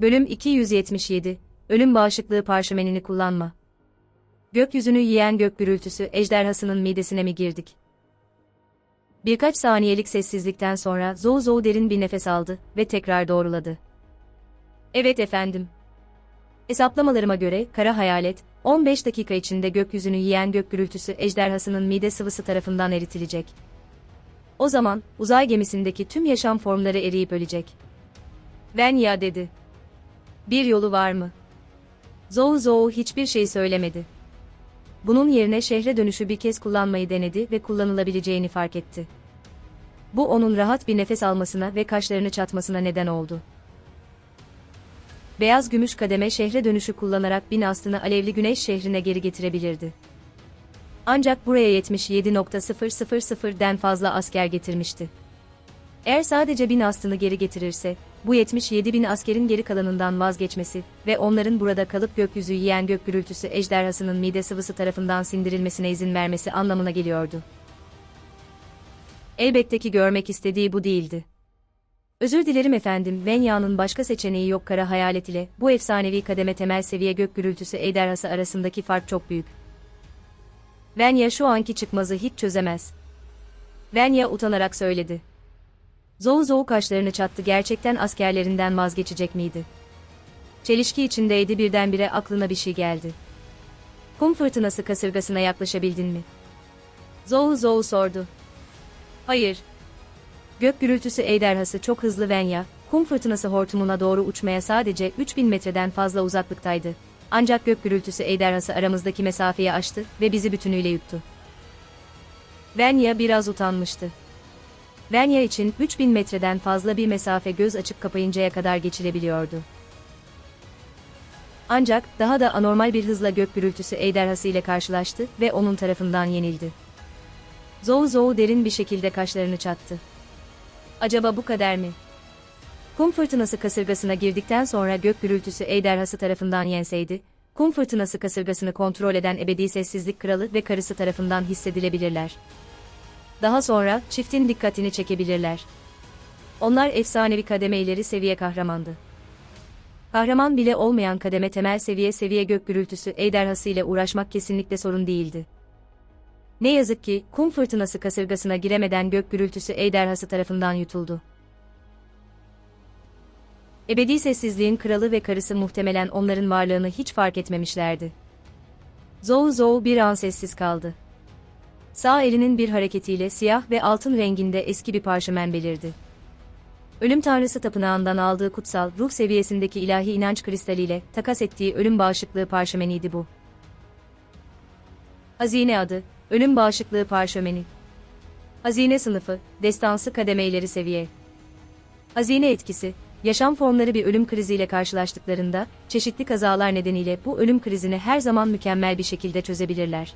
Bölüm 277 Ölüm bağışıklığı parşömenini kullanma. Gökyüzünü yiyen gök gürültüsü ejderhasının midesine mi girdik? Birkaç saniyelik sessizlikten sonra Zou Zou derin bir nefes aldı ve tekrar doğruladı. Evet efendim. Hesaplamalarıma göre kara hayalet 15 dakika içinde gökyüzünü yiyen gök gürültüsü ejderhasının mide sıvısı tarafından eritilecek. O zaman uzay gemisindeki tüm yaşam formları eriyip ölecek. Venya dedi. Bir yolu var mı? Zou Zou hiçbir şey söylemedi. Bunun yerine şehre dönüşü bir kez kullanmayı denedi ve kullanılabileceğini fark etti. Bu onun rahat bir nefes almasına ve kaşlarını çatmasına neden oldu. Beyaz gümüş kademe şehre dönüşü kullanarak bin aslını alevli güneş şehrine geri getirebilirdi. Ancak buraya 77.000'den fazla asker getirmişti. Eğer sadece bin aslını geri getirirse, bu 77 bin askerin geri kalanından vazgeçmesi ve onların burada kalıp gökyüzü yiyen gök gürültüsü ejderhasının mide sıvısı tarafından sindirilmesine izin vermesi anlamına geliyordu. Elbette ki görmek istediği bu değildi. Özür dilerim efendim, Venya'nın başka seçeneği yok kara hayalet ile, bu efsanevi kademe temel seviye gök gürültüsü ejderhası arasındaki fark çok büyük. Venya şu anki çıkmazı hiç çözemez. Venya utanarak söyledi. Zou kaşlarını çattı gerçekten askerlerinden vazgeçecek miydi? Çelişki içindeydi birdenbire aklına bir şey geldi. Kum fırtınası kasırgasına yaklaşabildin mi? Zou Zou sordu. Hayır. Gök gürültüsü ejderhası çok hızlı Venya, kum fırtınası hortumuna doğru uçmaya sadece 3000 metreden fazla uzaklıktaydı. Ancak gök gürültüsü ejderhası aramızdaki mesafeyi aştı ve bizi bütünüyle yuttu. Venya biraz utanmıştı. Venya için 3000 metreden fazla bir mesafe göz açıp kapayıncaya kadar geçilebiliyordu. Ancak daha da anormal bir hızla gök gürültüsü ejderhası ile karşılaştı ve onun tarafından yenildi. Zou Zou derin bir şekilde kaşlarını çattı. Acaba bu kadar mı? Kum fırtınası kasırgasına girdikten sonra gök gürültüsü ejderhası tarafından yenseydi, kum fırtınası kasırgasını kontrol eden ebedi sessizlik kralı ve karısı tarafından hissedilebilirler. Daha sonra çiftin dikkatini çekebilirler. Onlar efsanevi kademe ileri seviye kahramandı. Kahraman bile olmayan kademe temel seviye seviye gök gürültüsü ejderhası ile uğraşmak kesinlikle sorun değildi. Ne yazık ki kum fırtınası kasırgasına giremeden gök gürültüsü ejderhası tarafından yutuldu. Ebedi sessizliğin kralı ve karısı muhtemelen onların varlığını hiç fark etmemişlerdi. Zou Zou bir an sessiz kaldı. Sağ elinin bir hareketiyle siyah ve altın renginde eski bir parşömen belirdi. Ölüm Tanrısı tapınağından aldığı kutsal ruh seviyesindeki ilahi inanç kristaliyle takas ettiği ölüm bağışıklığı parşömeniydi bu. Hazine adı, ölüm bağışıklığı parşömeni. Hazine sınıfı, destansı kademe ileri seviye. Hazine etkisi, yaşam formları bir ölüm kriziyle karşılaştıklarında, çeşitli kazalar nedeniyle bu ölüm krizini her zaman mükemmel bir şekilde çözebilirler.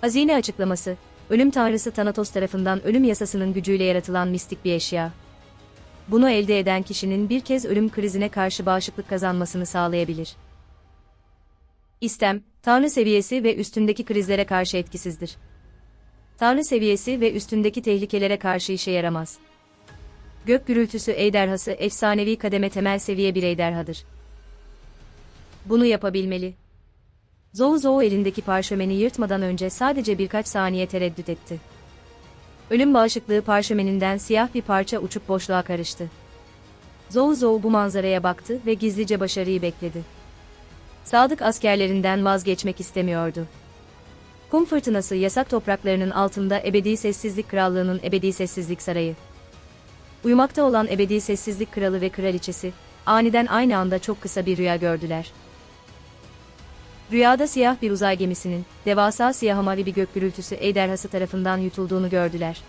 Hazine açıklaması, ölüm tanrısı Thanatos tarafından ölüm yasasının gücüyle yaratılan mistik bir eşya. Bunu elde eden kişinin bir kez ölüm krizine karşı bağışıklık kazanmasını sağlayabilir. İstem, tanrı seviyesi ve üstündeki krizlere karşı etkisizdir. Tanrı seviyesi ve üstündeki tehlikelere karşı işe yaramaz. Gök gürültüsü ejderhası efsanevi kademe temel seviye bir ejderhadır. Bunu yapabilmeli. Zou Zou elindeki parşömeni yırtmadan önce sadece birkaç saniye tereddüt etti. Ölüm bağışıklığı parşömeninden siyah bir parça uçup boşluğa karıştı. Zou Zou bu manzaraya baktı ve gizlice başarıyı bekledi. Sadık askerlerinden vazgeçmek istemiyordu. Kum fırtınası yasak topraklarının altında ebedi sessizlik krallığının ebedi sessizlik sarayı. Uyumakta olan ebedi sessizlik kralı ve kraliçesi, aniden aynı anda çok kısa bir rüya gördüler. Rüyada siyah bir uzay gemisinin, devasa siyah mavi bir gök gürültüsü ejderhası tarafından yutulduğunu gördüler.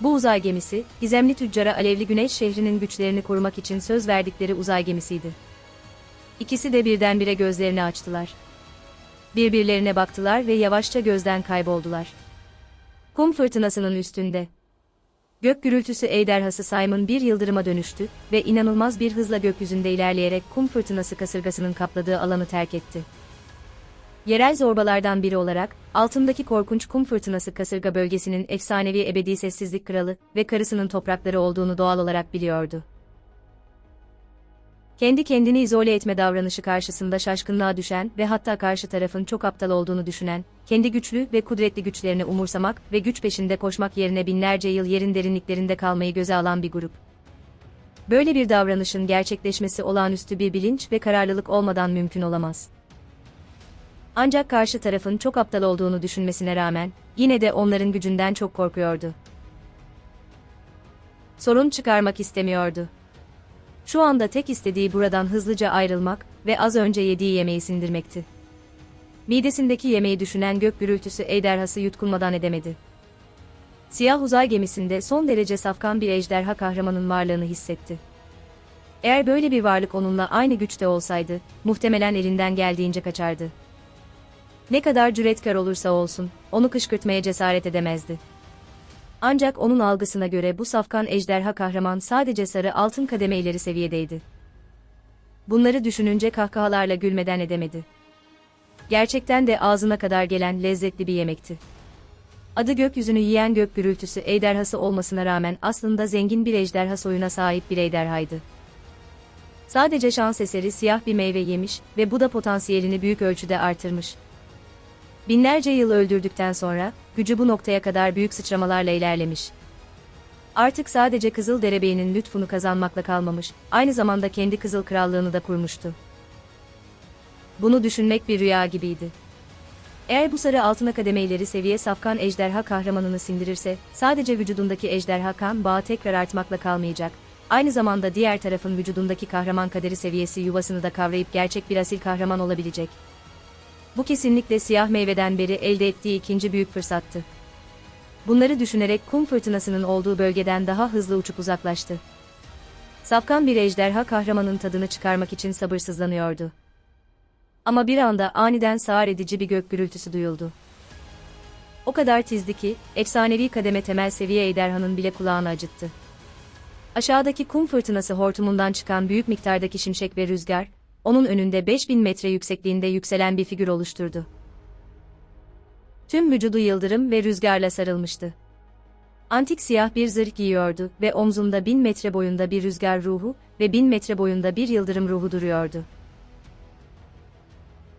Bu uzay gemisi, gizemli tüccara alevli güneş şehrinin güçlerini korumak için söz verdikleri uzay gemisiydi. İkisi de birdenbire gözlerini açtılar. Birbirlerine baktılar ve yavaşça gözden kayboldular. Kum fırtınasının üstünde. Gök gürültüsü ejderhası Simon bir yıldırıma dönüştü ve inanılmaz bir hızla gökyüzünde ilerleyerek kum fırtınası kasırgasının kapladığı alanı terk etti. Yerel zorbalardan biri olarak, altındaki korkunç kum fırtınası kasırga bölgesinin efsanevi ebedi sessizlik kralı ve karısının toprakları olduğunu doğal olarak biliyordu. Kendi kendini izole etme davranışı karşısında şaşkınlığa düşen ve hatta karşı tarafın çok aptal olduğunu düşünen, kendi güçlü ve kudretli güçlerini umursamak ve güç peşinde koşmak yerine binlerce yıl yerin derinliklerinde kalmayı göze alan bir grup. Böyle bir davranışın gerçekleşmesi olağanüstü bir bilinç ve kararlılık olmadan mümkün olamaz. Ancak karşı tarafın çok aptal olduğunu düşünmesine rağmen, yine de onların gücünden çok korkuyordu. Sorun çıkarmak istemiyordu. Şu anda tek istediği buradan hızlıca ayrılmak ve az önce yediği yemeği sindirmekti. Midesindeki yemeği düşünen gök gürültüsü ejderhası yutkunmadan edemedi. Siyah uzay gemisinde son derece safkan bir ejderha kahramanın varlığını hissetti. Eğer böyle bir varlık onunla aynı güçte olsaydı, muhtemelen elinden geldiğince kaçardı. Ne kadar cüretkar olursa olsun, onu kışkırtmaya cesaret edemezdi. Ancak onun algısına göre bu safkan ejderha kahraman sadece sarı altın kademe ileri seviyedeydi. Bunları düşününce kahkahalarla gülmeden edemedi. Gerçekten de ağzına kadar gelen lezzetli bir yemekti. Adı gökyüzünü yiyen gök gürültüsü ejderhası olmasına rağmen aslında zengin bir ejderha soyuna sahip bir ejderhaydı. Sadece şans eseri siyah bir meyve yemiş ve bu da potansiyelini büyük ölçüde artırmış. Binlerce yıl öldürdükten sonra, gücü bu noktaya kadar büyük sıçramalarla ilerlemiş. Artık sadece Kızıl Derebey'in lütfunu kazanmakla kalmamış, aynı zamanda kendi Kızıl Krallığını da kurmuştu. Bunu düşünmek bir rüya gibiydi. Eğer bu sarı altına kademeleri seviye safkan ejderha kahramanını sindirirse, sadece vücudundaki ejderha kan bağı tekrar artmakla kalmayacak. Aynı zamanda diğer tarafın vücudundaki kahraman kaderi seviyesi yuvasını da kavrayıp gerçek bir asil kahraman olabilecek. Bu kesinlikle siyah meyveden beri elde ettiği ikinci büyük fırsattı. Bunları düşünerek kum fırtınasının olduğu bölgeden daha hızlı uçup uzaklaştı. Safkan bir ejderha kahramanın tadını çıkarmak için sabırsızlanıyordu. Ama bir anda aniden sağır edici bir gök gürültüsü duyuldu. O kadar tizdi ki, efsanevi kademe temel seviye ejderhanın bile kulağını acıttı. Aşağıdaki kum fırtınası hortumundan çıkan büyük miktardaki şimşek ve rüzgar, onun önünde 5000 metre yüksekliğinde yükselen bir figür oluşturdu. Tüm vücudu yıldırım ve rüzgarla sarılmıştı. Antik siyah bir zırh giyiyordu ve omzunda 1000 metre boyunda bir rüzgar ruhu ve 1000 metre boyunda bir yıldırım ruhu duruyordu.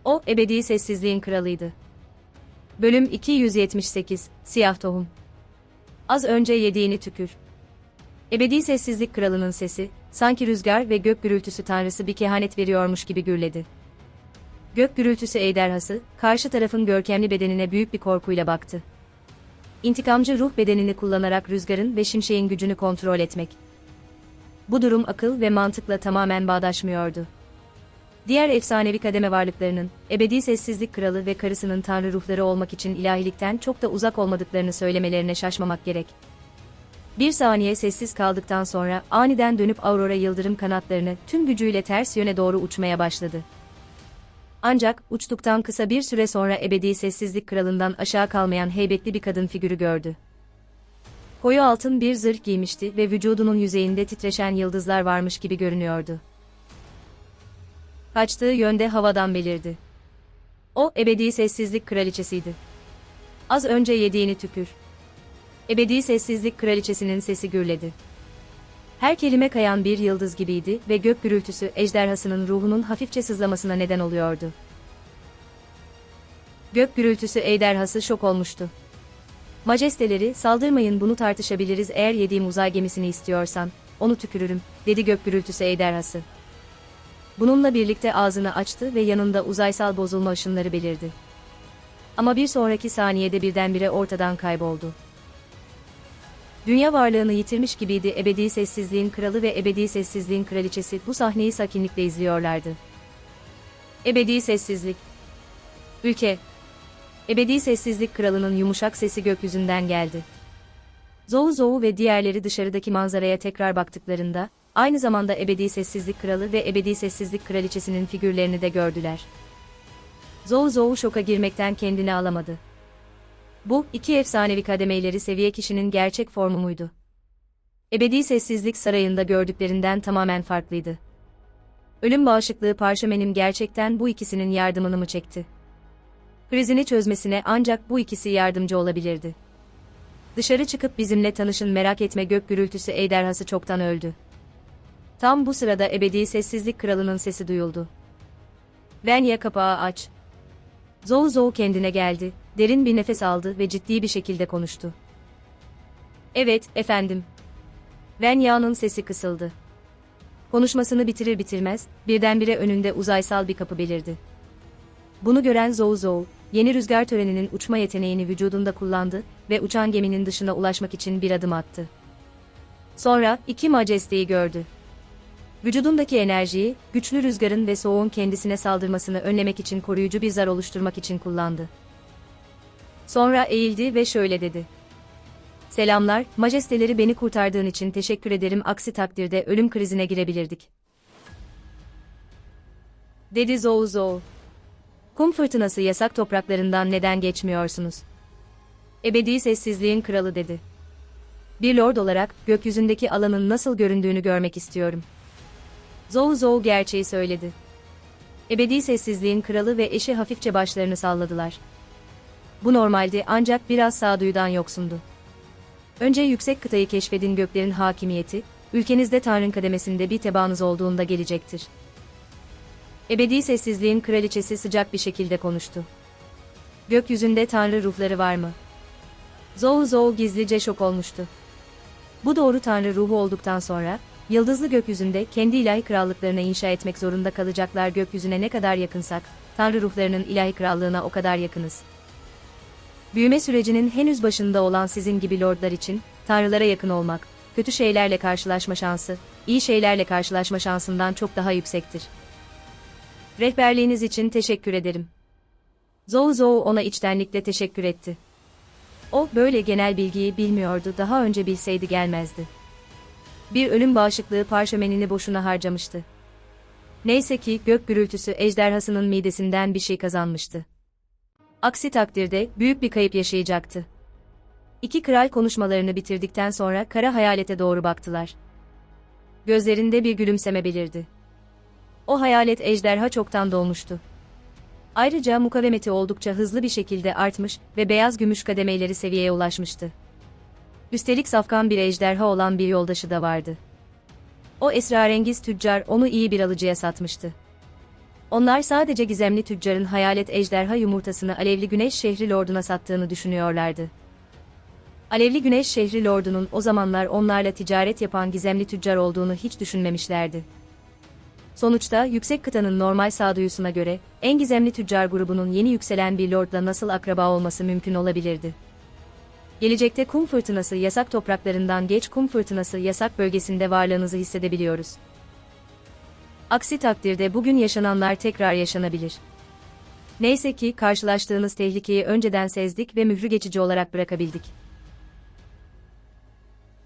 O, ebedi sessizliğin kralıydı. Bölüm 278, Siyah Tohum Az önce yediğini tükür. Ebedi sessizlik kralının sesi, sanki rüzgar ve gök gürültüsü tanrısı bir kehanet veriyormuş gibi gürledi. Gök gürültüsü ejderhası, karşı tarafın görkemli bedenine büyük bir korkuyla baktı. İntikamcı ruh bedenini kullanarak rüzgarın ve şimşeğin gücünü kontrol etmek. Bu durum akıl ve mantıkla tamamen bağdaşmıyordu. Diğer efsanevi kademe varlıklarının, ebedi sessizlik kralı ve karısının tanrı ruhları olmak için ilahilikten çok da uzak olmadıklarını söylemelerine şaşmamak gerek. Bir saniye sessiz kaldıktan sonra aniden dönüp Aurora yıldırım kanatlarını tüm gücüyle ters yöne doğru uçmaya başladı. Ancak uçtuktan kısa bir süre sonra ebedi sessizlik kralından aşağı kalmayan heybetli bir kadın figürü gördü. Koyu altın bir zırh giymişti ve vücudunun yüzeyinde titreşen yıldızlar varmış gibi görünüyordu. Kaçtığı yönde havadan belirdi. O ebedi sessizlik kraliçesiydi. Az önce yediğini tükür. Ebedi sessizlik kraliçesinin sesi gürledi. Her kelime kayan bir yıldız gibiydi ve gök gürültüsü ejderhasının ruhunun hafifçe sızlamasına neden oluyordu. Gök gürültüsü ejderhası şok olmuştu. Majesteleri, saldırmayın bunu tartışabiliriz eğer yediğim uzay gemisini istiyorsan, onu tükürürüm, dedi gök gürültüsü ejderhası. Bununla birlikte ağzını açtı ve yanında uzaysal bozulma ışınları belirdi. Ama bir sonraki saniyede birdenbire ortadan kayboldu. Dünya varlığını yitirmiş gibiydi ebedi sessizliğin kralı ve ebedi sessizliğin kraliçesi bu sahneyi sakinlikle izliyorlardı. Ebedi sessizlik. Ülke. Ebedi sessizlik kralının yumuşak sesi gökyüzünden geldi. Zou Zou ve diğerleri dışarıdaki manzaraya tekrar baktıklarında, aynı zamanda ebedi sessizlik kralı ve ebedi sessizlik kraliçesinin figürlerini de gördüler. Zou Zou şoka girmekten kendini alamadı. Bu, iki efsanevi kademeleri seviye kişinin gerçek formu muydu? Ebedi Sessizlik Sarayı'nda gördüklerinden tamamen farklıydı. Ölüm bağışıklığı parşömenim gerçekten bu ikisinin yardımını mı çekti? Krizini çözmesine ancak bu ikisi yardımcı olabilirdi. Dışarı çıkıp bizimle tanışın merak etme gök gürültüsü ejderhası çoktan öldü. Tam bu sırada ebedi sessizlik kralının sesi duyuldu. Venya kapağı aç. Zou Zou kendine geldi, derin bir nefes aldı ve ciddi bir şekilde konuştu. Evet, efendim. Venya'nın sesi kısıldı. Konuşmasını bitirir bitirmez, birdenbire önünde uzaysal bir kapı belirdi. Bunu gören Zou Zou, yeni rüzgar töreninin uçma yeteneğini vücudunda kullandı ve uçan geminin dışına ulaşmak için bir adım attı. Sonra iki majesteyi gördü. Vücudundaki enerjiyi, güçlü rüzgarın ve soğuğun kendisine saldırmasını önlemek için koruyucu bir zar oluşturmak için kullandı. Sonra eğildi ve şöyle dedi. Selamlar, majesteleri beni kurtardığın için teşekkür ederim aksi takdirde ölüm krizine girebilirdik. Dedi Zou Zou. Kum fırtınası yasak topraklarından neden geçmiyorsunuz? Ebedi sessizliğin kralı dedi. Bir lord olarak gökyüzündeki alanın nasıl göründüğünü görmek istiyorum. Zou Zou gerçeği söyledi. Ebedi sessizliğin kralı ve eşi hafifçe başlarını salladılar. Bu normaldi ancak biraz sağduyudan yoksundu. Önce yüksek kıtayı keşfedin göklerin hakimiyeti, ülkenizde Tanrı'nın kademesinde bir tebaanız olduğunda gelecektir. Ebedi sessizliğin kraliçesi sıcak bir şekilde konuştu. Gökyüzünde Tanrı ruhları var mı? Zou Zou gizlice şok olmuştu. Bu doğru Tanrı ruhu olduktan sonra, yıldızlı gökyüzünde kendi ilahi krallıklarını inşa etmek zorunda kalacaklar gökyüzüne ne kadar yakınsak, Tanrı ruhlarının ilahi krallığına o kadar yakınız. Büyüme sürecinin henüz başında olan sizin gibi lordlar için, tanrılara yakın olmak, kötü şeylerle karşılaşma şansı, iyi şeylerle karşılaşma şansından çok daha yüksektir. Rehberliğiniz için teşekkür ederim. Zou Zou ona içtenlikle teşekkür etti. O, böyle genel bilgiyi bilmiyordu, daha önce bilseydi gelmezdi. Bir ölüm bağışıklığı parşömenini boşuna harcamıştı. Neyse ki gök gürültüsü ejderhasının midesinden bir şey kazanmıştı. Aksi takdirde büyük bir kayıp yaşayacaktı. İki kral konuşmalarını bitirdikten sonra kara hayalete doğru baktılar. Gözlerinde bir gülümseme belirdi. O hayalet ejderha çoktan dolmuştu. Ayrıca mukavemeti oldukça hızlı bir şekilde artmış ve beyaz gümüş kademeleri seviyeye ulaşmıştı. Üstelik safkan bir ejderha olan bir yoldaşı da vardı. O esrarengiz tüccar onu iyi bir alıcıya satmıştı. Onlar sadece gizemli tüccarın hayalet ejderha yumurtasını Alevli Güneş şehri lorduna sattığını düşünüyorlardı. Alevli Güneş şehri lordunun o zamanlar onlarla ticaret yapan gizemli tüccar olduğunu hiç düşünmemişlerdi. Sonuçta yüksek kıtanın normal sağduyusuna göre, en gizemli tüccar grubunun yeni yükselen bir lordla nasıl akraba olması mümkün olabilirdi. Gelecekte kum fırtınası yasak topraklarından geç kum fırtınası yasak bölgesinde varlığınızı hissedebiliyoruz. Aksi takdirde bugün yaşananlar tekrar yaşanabilir. Neyse ki karşılaştığınız tehlikeyi önceden sezdik ve mührü geçici olarak bırakabildik.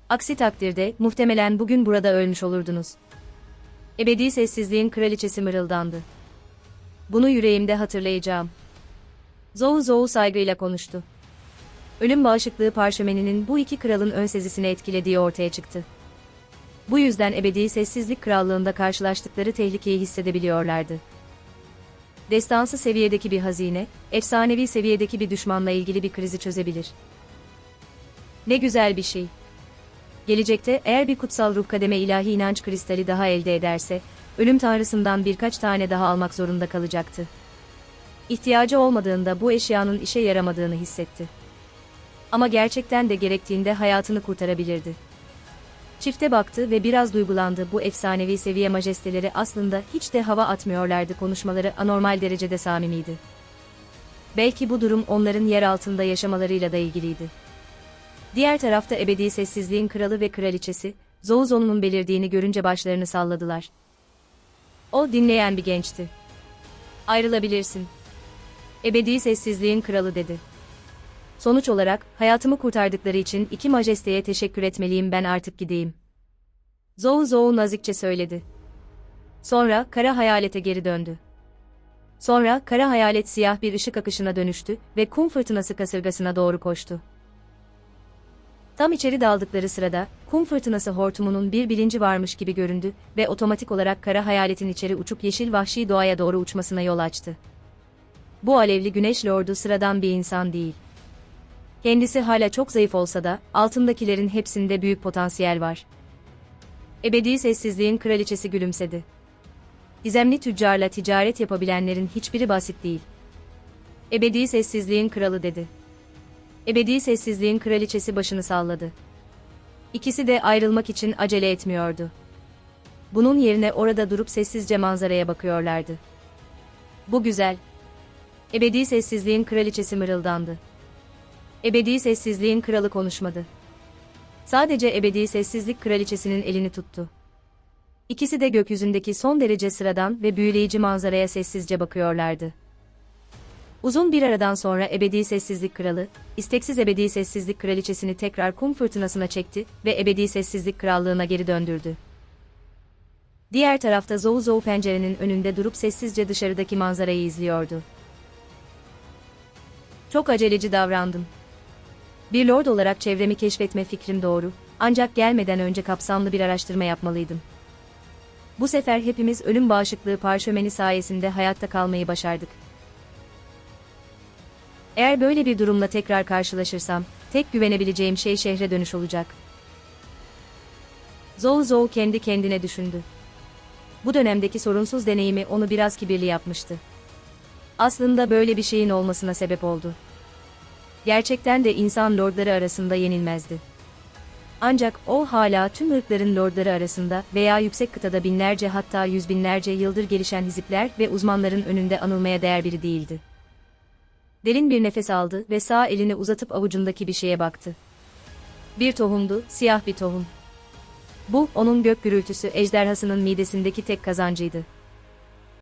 Aksi takdirde muhtemelen bugün burada ölmüş olurdunuz. Ebedi sessizliğin kraliçesi mırıldandı. Bunu yüreğimde hatırlayacağım. Zou Zou saygıyla konuştu. Ölüm bağışıklığı parşömeninin bu iki kralın ön sezisini etkilediği ortaya çıktı. Bu yüzden ebedi sessizlik krallığında karşılaştıkları tehlikeyi hissedebiliyorlardı. Destansı seviyedeki bir hazine, efsanevi seviyedeki bir düşmanla ilgili bir krizi çözebilir. Ne güzel bir şey. Gelecekte eğer bir kutsal ruh kademe ilahi inanç kristali daha elde ederse, ölüm tanrısından birkaç tane daha almak zorunda kalacaktı. İhtiyacı olmadığında bu eşyanın işe yaramadığını hissetti. Ama gerçekten de gerektiğinde hayatını kurtarabilirdi. Çifte baktı ve biraz duygulandı. Bu efsanevi seviye majesteleri aslında hiç de hava atmıyorlardı. Konuşmaları anormal derecede samimiydi. Belki bu durum onların yer altında yaşamalarıyla da ilgiliydi. Diğer tarafta ebedi sessizliğin kralı ve kraliçesi, Zouzo'nun belirdiğini görünce başlarını salladılar. O dinleyen bir gençti. Ayrılabilirsin. Ebedi sessizliğin kralı dedi. Sonuç olarak, hayatımı kurtardıkları için iki majesteye teşekkür etmeliyim ben artık gideyim. Zou Zou nazikçe söyledi. Sonra, kara hayalete geri döndü. Sonra, kara hayalet siyah bir ışık akışına dönüştü ve kum fırtınası kasırgasına doğru koştu. Tam içeri daldıkları sırada, kum fırtınası hortumunun bir bilinci varmış gibi göründü ve otomatik olarak kara hayaletin içeri uçup yeşil vahşi doğaya doğru uçmasına yol açtı. Bu alevli güneş lordu sıradan bir insan değil. Kendisi hala çok zayıf olsa da, altındakilerin hepsinde büyük potansiyel var. Ebedi sessizliğin kraliçesi gülümsedi. Gizemli tüccarla ticaret yapabilenlerin hiçbiri basit değil. Ebedi sessizliğin kralı dedi. Ebedi sessizliğin kraliçesi başını salladı. İkisi de ayrılmak için acele etmiyordu. Bunun yerine orada durup sessizce manzaraya bakıyorlardı. Bu güzel. Ebedi sessizliğin kraliçesi mırıldandı. Ebedi sessizliğin kralı konuşmadı. Sadece ebedi sessizlik kraliçesinin elini tuttu. İkisi de gökyüzündeki son derece sıradan ve büyüleyici manzaraya sessizce bakıyorlardı. Uzun bir aradan sonra ebedi sessizlik kralı, isteksiz ebedi sessizlik kraliçesini tekrar kum fırtınasına çekti ve ebedi sessizlik krallığına geri döndürdü. Diğer tarafta Zou Zou pencerenin önünde durup sessizce dışarıdaki manzarayı izliyordu. Çok aceleci davrandım. Bir lord olarak çevremi keşfetme fikrim doğru, ancak gelmeden önce kapsamlı bir araştırma yapmalıydım. Bu sefer hepimiz ölüm bağışıklığı parşömeni sayesinde hayatta kalmayı başardık. Eğer böyle bir durumla tekrar karşılaşırsam, tek güvenebileceğim şey şehre dönüş olacak. Zou Zou kendi kendine düşündü. Bu dönemdeki sorunsuz deneyimi onu biraz kibirli yapmıştı. Aslında böyle bir şeyin olmasına sebep oldu. Gerçekten de insan lordları arasında yenilmezdi. Ancak o hala tüm ırkların lordları arasında veya yüksek kıtada binlerce hatta yüz binlerce yıldır gelişen hizipler ve uzmanların önünde anılmaya değer biri değildi. Derin bir nefes aldı ve sağ elini uzatıp avucundaki bir şeye baktı. Bir tohumdu, siyah bir tohum. Bu, onun gök gürültüsü ejderhasının midesindeki tek kazancıydı.